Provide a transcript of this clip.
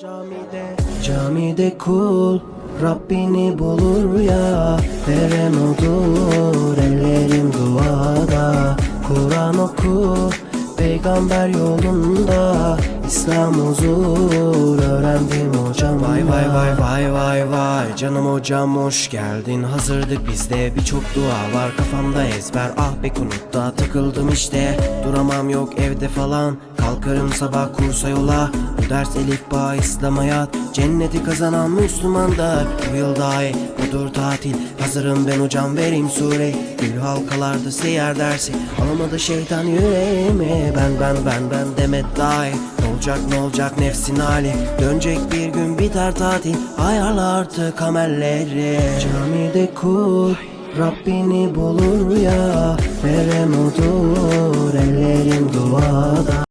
Camide, camide kul Rabbini bulur ya. Verem odur ellerim duada. Kur'an oku Peygamber yolunda. İslam huzur öğrendim hocam Vay vay vay vay vay vay. Canım hocam hoş geldin. Hazırdık bizde birçok dua var. Kafamda ezber ah be kunutta Takıldım işte duramam yok evde falan. Kalkarım sabah kursa yola ders elif bağ İslam hayat Cenneti kazanan Müslümanlar. Bu yıl dahi budur tatil. Hazırım ben hocam vereyim sure Gül halkalarda seyer dersi. Alamadı şeytan yüreğime Ben ben ben ben demet dahi. Olacak ne olacak nefsin hali? Dönecek bir gün biter tatil. Ayarla artık amelleri. Camide kul Rabbini bulur ya. Verem odur ellerim duada